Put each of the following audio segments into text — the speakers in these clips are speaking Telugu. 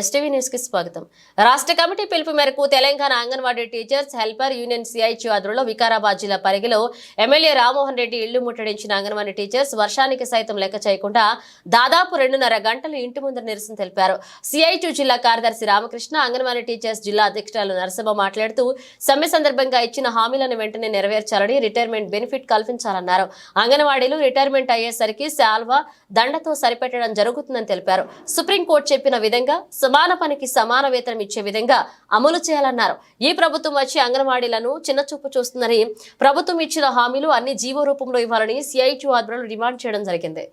ఎస్టీవీ న్యూస్కి స్వాగతం. రాష్ట్ర కమిటీ పిలుపు మేరకు Telangana Anganwadi teachers helper union సిఐచి ఆధ్వర్యంలో వికారాబాద్ జిల్లా పరిగిలో ఎమ్మెల్యే రామ్మోహన్ రెడ్డి ఇళ్ళు ముట్టడించిన అంగన్వాడీ టీచర్స్ వర్షానికి సైతం లెక్క చేయకుండా దాదాపు రెండున్నర గంటలు ఇంటి ముందు నిరసన తెలిపారు. సిఐటి జిల్లా కార్యదర్శి రామకృష్ణ అంగన్వాడీ టీచర్స్ జిల్లా అధ్యక్షురాలు నరసమ్మ మాట్లాడుతూ సమ్మె సందర్భంగా ఇచ్చిన హామీలను వెంటనే నెరవేర్చాలని రిటైర్మెంట్ బెనిఫిట్ కల్పించాలన్నారు. అంగన్వాడీలు రిటైర్మెంట్ అయ్యేసరికి శాల్వా దండతో సరిపెట్టడం జరుగుతుందని తెలిపారు. సుప్రీంకోర్టు చెప్పిన విధంగా సమాన పనికి సమాన వేతనం ఇచ్చే విధంగా అమలు చేయాలన్నారు. ఈ ప్రభుత్వం వచ్చి అంగన్వాడీలను చిన్నచూపు చూస్తుందని ప్రభుత్వం ఇచ్చిన హామీలు అన్ని జీవో రూపంలో ఇవ్వాలని సిఐటి ఆధ్వర్యంలో డిమాండ్ చేయడం జరిగింది.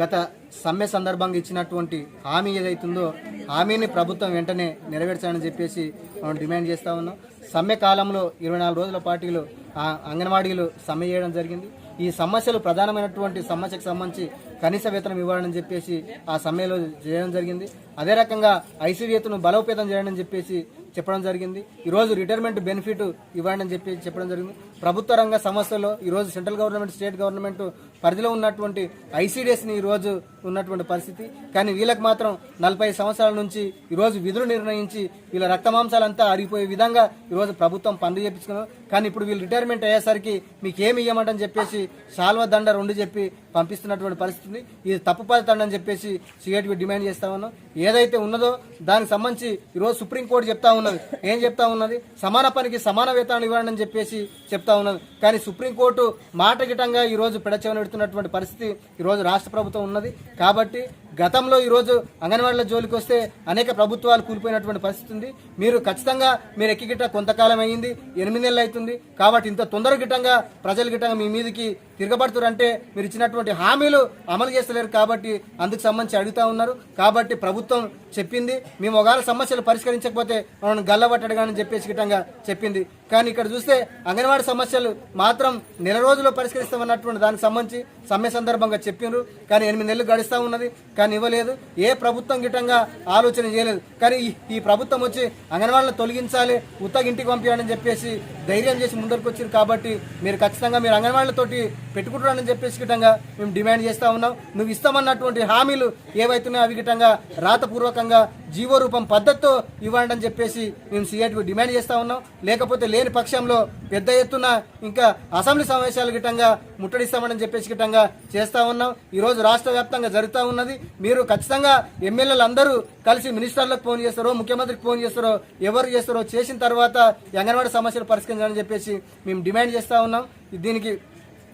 గత సమ్మె సందర్భంగా ఇచ్చినటువంటి హామీ ఏదైతుందో హామీని ప్రభుత్వం వెంటనే నెరవేర్చాలని చెప్పేసి మనం డిమాండ్ చేస్తూ ఉన్నాం. సమ్మె కాలంలో ఇరవై నాలుగు రోజుల పార్టీలు ఆ అంగన్వాడీలు సమ్మె చేయడం జరిగింది. ఈ సమస్యలు ప్రధానమైనటువంటి సమస్యకు సంబంధించి కనీస వేతనం ఇవ్వాలని చెప్పేసి ఆ సమ్మెలో చేయడం జరిగింది. అదే రకంగా ఐసీడీఎత్ను బలోపేతం చేయడం చెప్పేసి చెప్పడం జరిగింది. ఈరోజు రిటైర్మెంట్ బెనిఫిట్ ఇవ్వండి అని చెప్పి చెప్పడం జరిగింది. ప్రభుత్వ రంగ సంస్థల్లో ఈరోజు సెంట్రల్ గవర్నమెంట్ స్టేట్ గవర్నమెంట్ పరిధిలో ఉన్నటువంటి ఐసీడీఎస్ని ఈరోజు ఉన్నటువంటి పరిస్థితి. కానీ వీళ్ళకి మాత్రం నలభై సంవత్సరాల నుంచి ఈరోజు విధులు నిర్ణయించి వీళ్ళ రక్తమాంసాలంతా అరిగిపోయే విధంగా ఈరోజు ప్రభుత్వం పనులు చేపించుకున్నారు. కానీ ఇప్పుడు వీళ్ళు రిటైర్మెంట్ అయ్యేసరికి మీకు ఏమి ఇవ్వమంటని చెప్పేసి శాల్వ దండ రెండు చెప్పి పంపిస్తున్నటువంటి పరిస్థితి ఇది తప్పు పడతాడని అని చెప్పేసి సిఐటివి డిమాండ్ చేస్తా ఉన్నాం. ఏదైతే ఉన్నదో దానికి సంబంధించి ఈరోజు సుప్రీంకోర్టు చెప్తా ఉన్నది. ఏం చెప్తా ఉన్నది? సమాన పనికి సమాన వేతనాలు ఇవ్వండి అని చెప్పేసి చెప్తా ఉన్నది. కానీ సుప్రీంకోర్టు మాట గిటంగా ఈరోజు పెడచవనెడుతున్నటువంటి పరిస్థితి ఈరోజు రాష్ట్ర ప్రభుత్వం ఉన్నది. కాబట్టి గతంలో ఈరోజు అంగన్వాడీల జోలికి వస్తే అనేక ప్రభుత్వాలు కూలిపోయినటువంటి పరిస్థితి ఉంది. మీరు ఖచ్చితంగా మీరు ఎక్కిగిట్ట కొంతకాలం అయ్యింది ఎనిమిది నెలలు అవుతుంది. కాబట్టి ఇంత తొందర గిట్టంగా ప్రజలు గిట్టంగా మీ మీదకి తిరగబడుతురంటే మీరు ఇచ్చినటువంటి హామీలు అమలు చేస్తలేరు కాబట్టి అందుకు సంబంధించి అడుగుతా ఉన్నారు. కాబట్టి ప్రభుత్వం చెప్పింది. మేము ఒకవేళ సమస్యలు పరిష్కరించకపోతే మనం గల్లబట్టడగానని చెప్పేసి గిట్టంగా చెప్పింది. కానీ ఇక్కడ చూస్తే అంగన్వాడీ సమస్యలు మాత్రం నెల రోజుల్లో పరిష్కరిస్తామన్నటువంటి దానికి సంబంధించి సమ్మె సందర్భంగా చెప్పిండ్రు కానీ ఎనిమిది నెలలు గడుస్తూ ఉన్నది. కానీ ఇవ్వలేదు. ఏ ప్రభుత్వం గిట్టంగా ఆలోచన చేయలేదు. కానీ ఈ- ఈ ప్రభుత్వం వచ్చి అంగన్వాడీలను తొలగించాలి ఉత్తగ ఇంటికి పంపించాలని చెప్పేసి ధైర్యం చేసి ముందరకు వచ్చారు కాబట్టి మీరు ఖచ్చితంగా మీరు అంగన్వాడీలతోటి పెట్టుకుంటారని చెప్పేసి గిట్టంగా మేము డిమాండ్ చేస్తా ఉన్నాం. నువ్వు ఇస్తామన్నటువంటి హామీలు ఏవైతున్నాయో అవి గిట్టంగా రాతపూర్వకంగా జీవో రూపం పద్ధతితో ఇవ్వండి అని చెప్పేసి మేము సిఐటికి డిమాండ్ చేస్తూ ఉన్నాం. లేకపోతే లేని పక్షంలో పెద్ద ఎత్తున ఇంకా అసెంబ్లీ సమావేశాలు గిట్టంగా ముట్టడిస్తామని చెప్పేసి గిట్టంగా చేస్తూ ఉన్నాం. ఈరోజు రాష్ట్ర వ్యాప్తంగా జరుగుతూ ఉన్నది. మీరు ఖచ్చితంగా ఎమ్మెల్యేలు అందరూ కలిసి మినిస్టర్లకు ఫోన్ చేస్తారో ముఖ్యమంత్రికి ఫోన్ చేస్తారో ఎవరు చేస్తారో చేసిన తర్వాత అంగన్వాడీ సమస్యలు పరిష్కరించాలని చెప్పేసి మేము డిమాండ్ చేస్తూ ఉన్నాం. దీనికి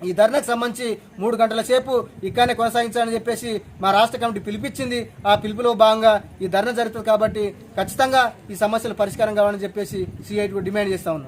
ఈ ధర్నాకు సంబంధించి మూడు గంటల సేపు ఇక్కడనే కొనసాగించాలని చెప్పేసి మా రాష్ట్ర కమిటీ పిలిపించింది. ఆ పిలుపులో భాగంగా ఈ ధర్నా జరుగుతుంది కాబట్టి ఖచ్చితంగా ఈ సమస్యలు పరిష్కారం కావాలని చెప్పేసి సిఐటి డిమాండ్ చేస్తా ఉన్నాం.